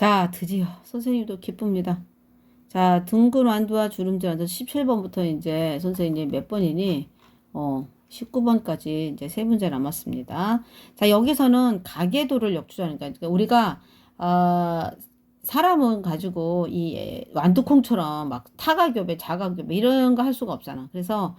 자, 드디어 선생님도 기쁩니다. 자, 둥근 완두와 주름질 완두 17번부터 이제 선생님 몇 번이니? 어, 19번까지 이제 세 문제 남았습니다. 자, 여기서는 가계도를 역추적하는 거니까 그러니까 우리가 어, 사람은 가지고 이 완두콩처럼 막 타가교배, 자가교배 이런 거 할 수가 없잖아. 그래서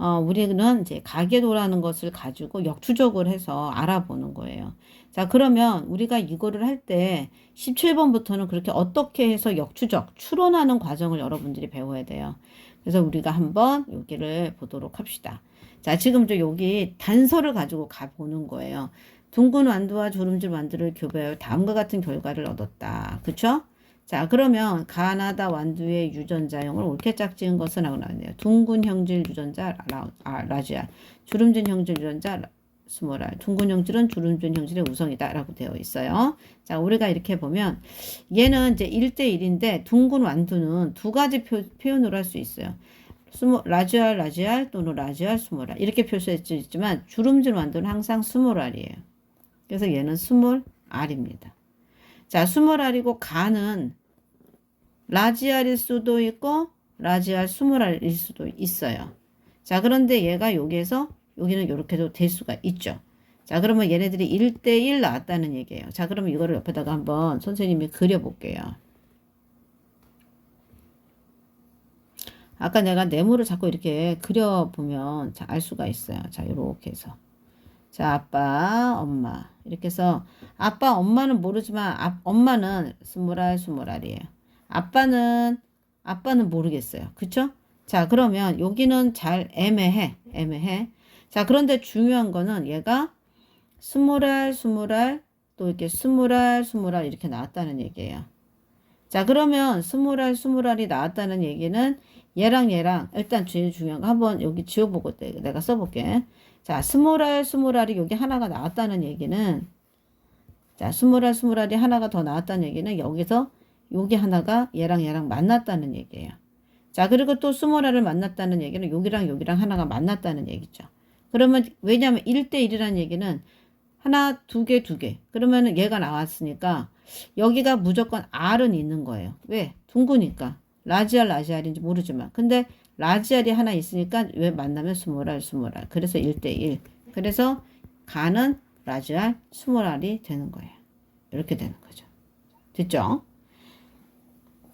어, 우리는 이제 가계도라는 것을 가지고 역추적을 해서 알아보는 거예요. 자, 그러면 우리가 이거를 할 때 17번부터는 그렇게 어떻게 해서 역추적, 추론하는 과정을 여러분들이 배워야 돼요. 그래서 우리가 한번 여기를 보도록 합시다. 자, 지금 저 여기 단서를 가지고 가보는 거예요. 둥근 완두와 주름질 완두를 교배하여 다음과 같은 결과를 얻었다. 그쵸? 자, 그러면 가나다 완두의 유전자형을 옳게 짝지은 것은 하고 나왔네요. 둥근 형질 유전자 라, 아, 라지아, 주름진 형질 유전자 스모랄, 둥근 형질은 주름진 형질의 우성이다 라고 되어 있어요. 자, 우리가 이렇게 보면 얘는 이제 1대1인데 둥근 완두는 두 가지 표, 현으로 할 수 있어요. 스모, 라지알, 라지알 또는 라지알, 스모랄 이렇게 있지만 주름진 완두는 항상 스모랄이에요. 그래서 얘는 스몰 R입니다. 자, 스몰 R이고 가는 라지알일 수도 있고 라지알 스몰 R일 수도 있어요. 자, 그런데 얘가 여기에서 여기는 이렇게도 될 수가 있죠. 자, 그러면 얘네들이 1대1 나왔다는 얘기예요. 자, 그러면 이거를 옆에다가 한번 선생님이 그려볼게요. 아까 내가 네모를 자꾸 이렇게 그려보면 자, 알 수가 있어요. 자, 이렇게 해서. 자, 아빠, 엄마. 이렇게 해서 아빠, 엄마는 모르지만 아, 엄마는 스물알, 스물알이에요. 아빠는 아빠는 모르겠어요. 그쵸? 자, 그러면 여기는 잘 애매해. 애매해. 자, 그런데 중요한 거는 얘가 스물알, 스물알, 또 이렇게 스물알, 스물알 이렇게 나왔다는 얘기예요. 자, 그러면 스물알, 스물알이 나왔다는 얘기는 얘랑 얘랑 일단 제일 중요한 거 한번 여기 지워보고 내가 써볼게. 자, 스몰알, 스몰알이 여기 하나가 나왔다는 얘기는 자, 스몰알, 스몰알이 하나가 더 나왔다는 얘기는 여기서 여기 하나가 얘랑 얘랑 만났다는 얘기예요. 자, 그리고 또 스몰알을 만났다는 얘기는 여기랑 여기랑 하나가 만났다는 얘기죠. 그러면 왜냐하면 1대1이라는 얘기는 하나, 두 개, 두 개. 그러면 얘가 나왔으니까 여기가 무조건 R은 있는 거예요. 왜? 둥그니까. 라지알, 라지알인지 모르지만. 근데 라지알이 하나 있으니까 왜 만나면 스몰알, 스몰알. 그래서 1대1. 그래서 가는 라지알, 스몰알이 되는 거예요. 이렇게 되는 거죠. 됐죠?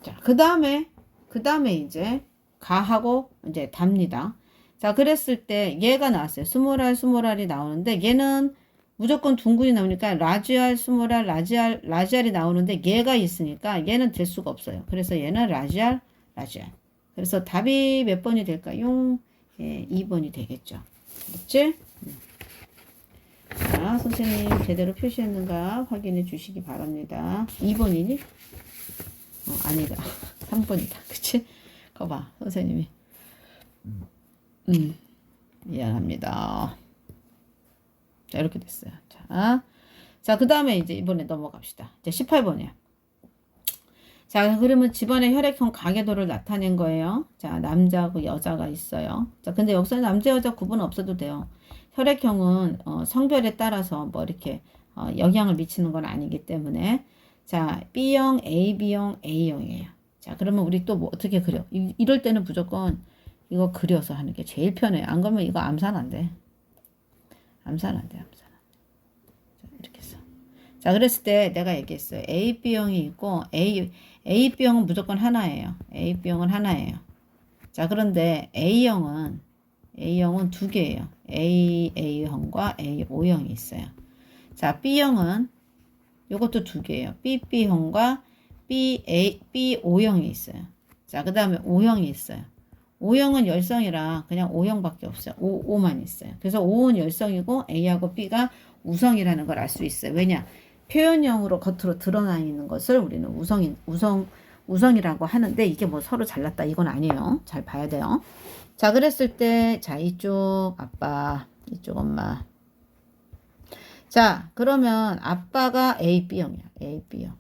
자, 그 다음에, 그 다음에 이제 가하고 이제 답니다. 자, 그랬을 때 얘가 나왔어요. 스몰알, 스몰알이 나오는데 얘는 무조건 둥근이 나오니까 라지알, 스몰알, 라지알, 라지알이 나오는데 얘가 있으니까 얘는 될 수가 없어요. 그래서 얘는 라지알, 라지알. 그래서 답이 몇 번이 될까요? 예, 2번이 되겠죠. 그렇지? 자, 선생님 제대로 표시했는가 확인해 주시기 바랍니다. 2번이니? 어, 아니다. 3번이다. 그치? 거봐, 선생님이. 음, 미안합니다. 자, 이렇게 됐어요. 자, 자, 그 다음에 이제 이번에 넘어갑시다. 이제 18번이야. 자, 그러면 집안의 혈액형 가계도를 나타낸 거예요. 자, 남자하고 여자가 있어요. 자, 근데 여기서 남자, 여자 구분 없어도 돼요. 혈액형은 어, 성별에 따라서 뭐 이렇게 어, 영향을 미치는 건 아니기 때문에 자, B형, AB형, A형이에요. 자, 그러면 우리 또 뭐 어떻게 그려? 이, 이럴 때는 무조건 이거 그려서 하는 게 제일 편해요. 안 그러면 이거 암산 안 돼. 암산 안 돼, 암산. 자, 이렇게 해서. 자, 그랬을 때 내가 얘기했어요. A, B형이 있고 A, A, B형은 무조건 하나예요. A, B형은 하나예요. 자, 그런데 A형은 A형은 두 개예요. A, A형과 A, O형이 있어요. 자, B형은 이것도 두 개예요. B, B형과 B, A, B, O형이 있어요. 자, 그 다음에 O형이 있어요. O형은 열성이라 그냥 O형밖에 없어요. O, O만 있어요. 그래서 O는 열성이고 A하고 B가 우성이라는 걸 알 수 있어요. 왜냐? 표현형으로 겉으로 드러나 있는 것을 우리는 우성인, 우성, 우성이라고 하는데 이게 뭐 서로 잘났다 이건 아니에요. 잘 봐야 돼요. 자, 그랬을 때, 자, 이쪽 아빠, 이쪽 엄마. 자, 그러면 아빠가 A, B형이야. A, B형.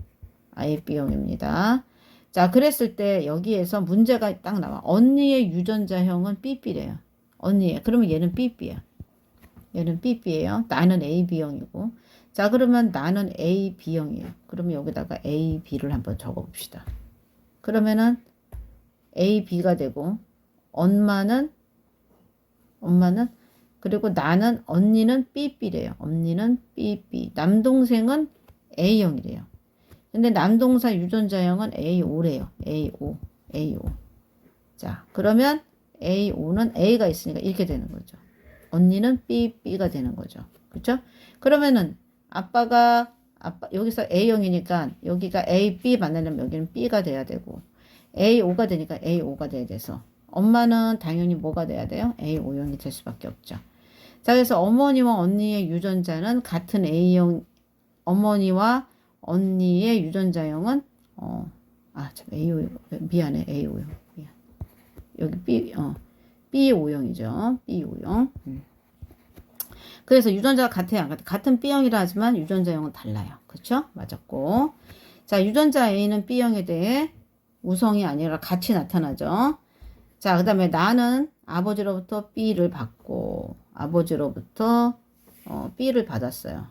A, B형입니다. 자, 그랬을 때 여기에서 문제가 딱 나와. 언니의 유전자형은 BB래요. 언니의. 그러면 얘는 BB야. 얘는 BB예요. 나는 AB형이고. 자, 그러면 나는 A, B형이에요. 그러면 여기다가 A, B를 한번 적어 봅시다. 그러면은 A, B가 되고 엄마는 엄마는 그리고 나는 언니는 삐삐래요. 언니는 삐삐. 남동생은 A형이래요. 근데 남동사 유전자형은 A5래요. A5. A5. 자, 그러면 A5는 A가 있으니까 이렇게 되는 거죠. 언니는 삐삐가 되는 거죠. 그렇죠? 그러면은 아빠가 아빠 여기서 A형이니까 여기가 A, B 만나려면 여기는 B가 돼야 되고 A5가 되니까 A5가 돼야 돼서 엄마는 당연히 뭐가 돼야 돼요? A5형이 될 수밖에 없죠. 자, 그래서 어머니와 언니의 유전자는 같은 A형 어머니와 언니의 유전자형은 어, 아, 참 A5 미안해. A5형. 미안. 여기 B 어. B5형이죠. B5형. 음. 그래서 유전자가 같아요. 안 같아요? 같은 B형이라 하지만 유전자형은 달라요. 그렇죠? 맞았고. 자, 유전자 A는 B형에 대해 우성이 아니라 같이 나타나죠. 자, 그 다음에 나는 아버지로부터 B를 받고 아버지로부터 어, B를 받았어요.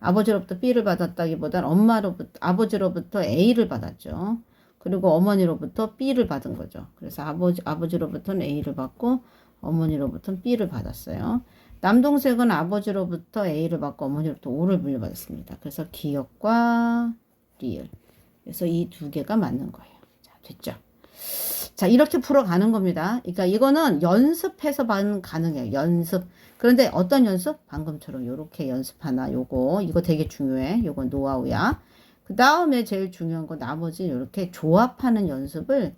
아버지로부터 B를 받았다기보다는 엄마로부터 아버지로부터 A를 받았죠. 그리고 어머니로부터 B를 받은 거죠. 그래서 아버지 아버지로부터는 A를 받고 어머니로부터는 B를 받았어요. 남동생은 아버지로부터 A를 받고 어머니로부터 O를 물려받았습니다. 그래서 기억과 리을. 그래서 이 두 개가 맞는 거예요. 자, 됐죠? 자, 이렇게 풀어가는 겁니다. 그러니까 이거는 연습해서만 가능해요. 연습. 그런데 어떤 연습? 방금처럼 요렇게 연습하나 요거. 이거 되게 중요해. 요거 노하우야. 그 다음에 제일 중요한 거 나머지 이렇게 조합하는 연습을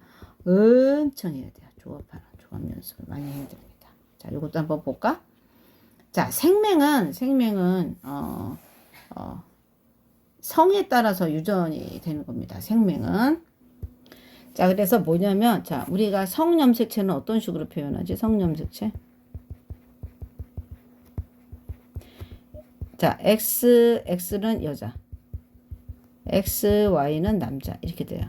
엄청 해야 돼요. 조합하는 조합 연습을 많이 해야 됩니다. 자, 이것도 한번 볼까? 자, 생명은 생명은 어, 어, 성에 따라서 유전이 되는 겁니다. 생명은 자, 그래서 뭐냐면 자, 우리가 성염색체는 어떤 식으로 표현하지? 성염색체 자, X, X는 여자. X, Y는 남자. 이렇게 돼요.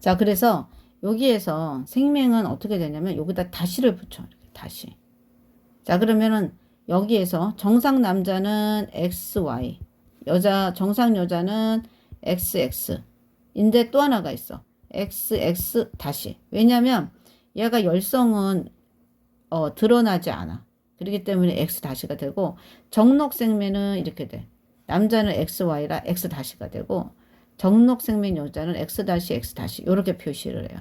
자, 그래서 여기에서 생명은 어떻게 되냐면 여기다 다시를 붙여. 다시. 자, 그러면은 여기에서 정상 남자는 XY. 여자, 정상 여자는 XX. 인데 또 하나가 있어. XX 다시. 왜냐면 얘가 열성은 어, 드러나지 않아. 그렇기 때문에 X 다시가 되고 정록 생매는 이렇게 돼. 남자는 XY라 X 다시가 되고 정록 생명 여자는 X 다시 X 다시 이렇게 표시를 해요.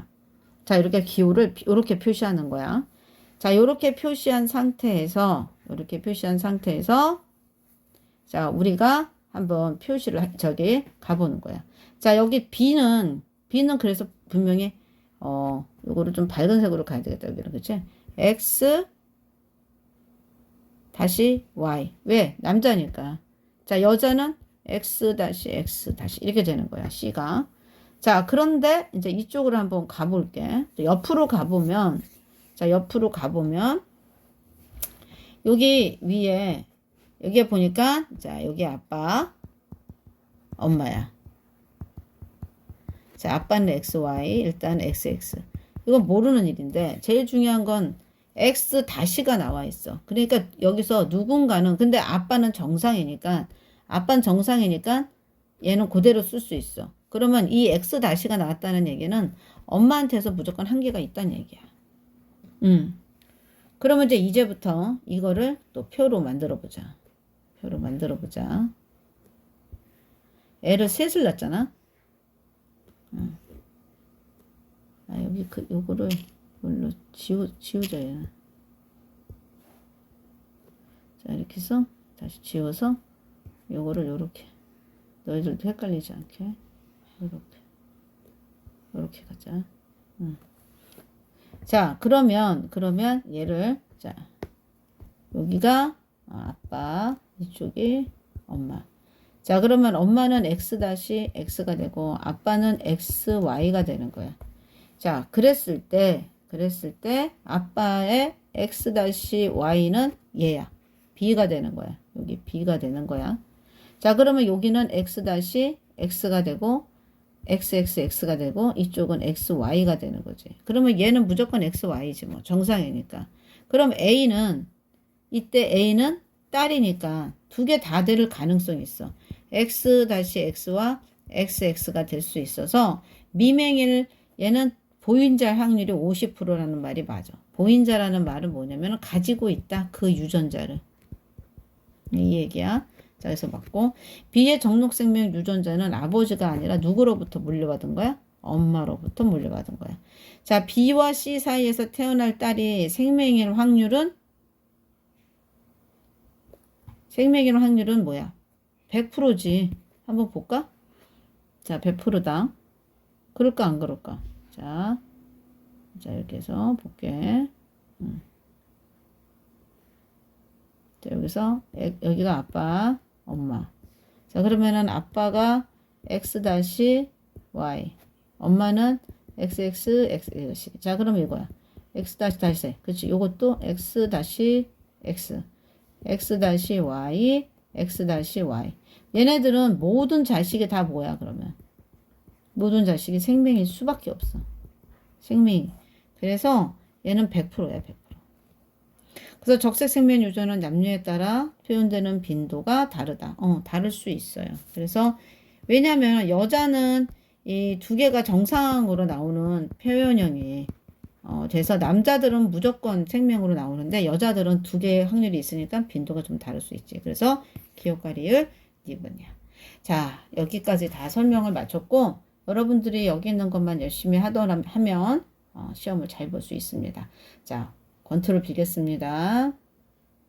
자, 이렇게 기호를 이렇게 표시하는 거야. 자, 이렇게 표시한 상태에서 이렇게 표시한 상태에서 자, 우리가 한번 표시를 하- 저기 가보는 거야. 자, 여기 B는 B는 그래서 분명히 어, 요거를 좀 밝은 색으로 가야 되겠다. 여기는 그치? X 다시 Y. 왜? 남자니까. 자, 여자는 X 다시 X 다시 이렇게 되는 거야. C가. 자, 그런데 이제 이쪽으로 한번 가볼게. 옆으로 가보면, 자, 옆으로 가보면, 여기 위에, 여기에 보니까, 자, 여기 아빠, 엄마야. 자, 아빠는 XY, 일단 XX. 이건 모르는 일인데, 제일 중요한 건 X 다시가 나와 있어. 그러니까 여기서 누군가는, 근데 아빠는 정상이니까, 아빠는 정상이니까 얘는 그대로 쓸 수 있어. 그러면 이 X 다시가 나왔다는 얘기는 엄마한테서 무조건 한계가 있다는 얘기야. 음. 그러면 이제 이제부터 이거를 또 표로 만들어 보자. 표로 만들어 보자. 애를 셋을 낳잖아. 음. 아, 여기 그, 요거를 지우, 지우자, 얘는. 자, 이렇게 해서 다시 지워서 요거를 요렇게. 너희들도 헷갈리지 않게. 요렇게. 요렇게 가자. 응. 자, 그러면, 그러면 얘를, 자, 여기가 아빠, 이쪽이 엄마. 자, 그러면 엄마는 x 다시 x가 되고 아빠는 xy가 되는 거야. 자, 그랬을 때, 그랬을 때 아빠의 x 다시 y는 얘야. b가 되는 거야. 여기 b가 되는 거야. 자, 그러면 여기는 x 다시 x가 되고 xxx가 되고 이쪽은 xy가 되는 거지. 그러면 얘는 무조건 xy지 뭐 정상이니까. 그럼 a는 이때 a는 딸이니까 두 개 다 될 가능성이 있어. X 다시 x와 xx가 될 수 있어서 미맹일 얘는 보인자 확률이 50%라는 말이 맞아. 보인자라는 말은 뭐냐면 가지고 있다 그 유전자를 이 얘기야. 자 그래서 맞고 B의 정록생명 유전자는 아버지가 아니라 누구로부터 물려받은 거야? 엄마로부터 물려받은 거야. 자 B와 C 사이에서 태어날 딸이 생명일 확률은 생명일 확률은 뭐야? 100%지. 한번 볼까? 자, 100%다. 그럴까 안 그럴까? 자, 자 이렇게 해서 볼게. 음. 자, 여기서 에- 여기가 아빠, 엄마. 자, 그러면은 아빠가 x 다시 엄마는 xx x x. 자, 그럼 이거야. x 다시 다시. 그렇지. 요것도 x 다시 x. x 다시 y, x 다시 y. 얘네들은 모든 자식이 다 뭐야 그러면? 모든 자식이 생명일 수밖에 없어. 생명이. 그래서 얘는 100%야 100%. 그래서 적색 생명 유전은 남녀에 따라 표현되는 빈도가 다르다. 어, 다를 수 있어요. 그래서 왜냐하면 여자는 이 두 개가 정상으로 나오는 표현형이 어, 돼서 남자들은 무조건 생명으로 나오는데 여자들은 두 개의 확률이 있으니까 빈도가 좀 다를 수 있지. 그래서 기억과 리을 니분이야. 자, 여기까지 다 설명을 마쳤고 여러분들이 여기 있는 것만 열심히 하더라 하면 어, 시험을 잘 볼 수 있습니다. 자, 권투를 빌겠습니다.